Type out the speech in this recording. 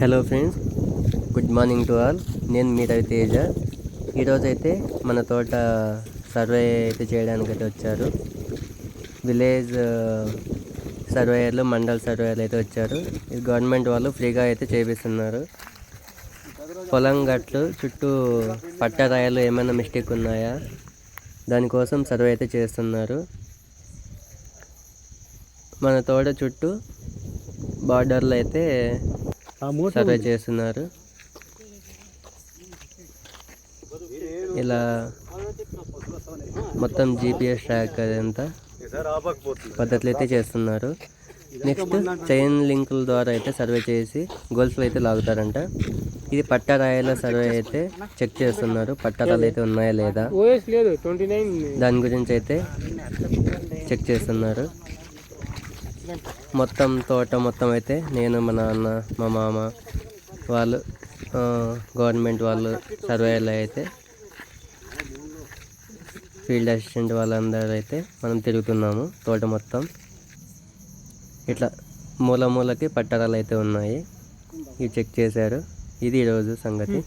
Hello friends good morning to all నేను మీ రవి తేజ. ఈరోజైతే మన తోట సర్వే అయితే చేయడానికి uh, అయితే వచ్చారు విలేజ్ సర్వేయర్లు మండల్ సర్వేయర్లు అయితే వచ్చారు. ఇది గవర్నమెంట్ వాళ్ళు ఫ్రీగా అయితే చేపిస్తున్నారు. పొలం గట్లు చుట్టూ పట్టరాయలు ఏమైనా మిస్టేక్ ఉన్నాయా? దానికోసం సర్వే అయితే చేస్తున్నారు. మన తోట చుట్టూ బార్డర్లు అయితే సర్వే చేస్తున్నారు. ఇలా మొత్తం జీపీఎస్ ట్రాక్ అదంతా పద్ధతులు అయితే చేస్తున్నారు. నెక్స్ట్ చైన్ లింకుల ద్వారా అయితే సర్వే చేసి గోల్స్లో అయితే లాగుతారంట. ఇది పట్టరాయల సర్వే అయితే చెక్ చేస్తున్నారు. పట్టరాలు అయితే ఉన్నాయా లేదా? దాని గురించి అయితే చెక్ చేస్తున్నారు. మొత్తం తోట మొత్తం అయితే నేను మా నాన్న మా మామ వాళ్ళు గవర్నమెంట్ వాళ్ళు సర్వేలో అయితే ఫీల్డ్ అసిస్టెంట్ వాళ్ళందరూ అయితే మనం తిరుగుతున్నాము తోట మొత్తం. ఇట్లా మూల మూలకి పట్టరాలు అయితే ఉన్నాయి. ఇవి చెక్ చేశారు. ఇది ఈరోజు సంగతి.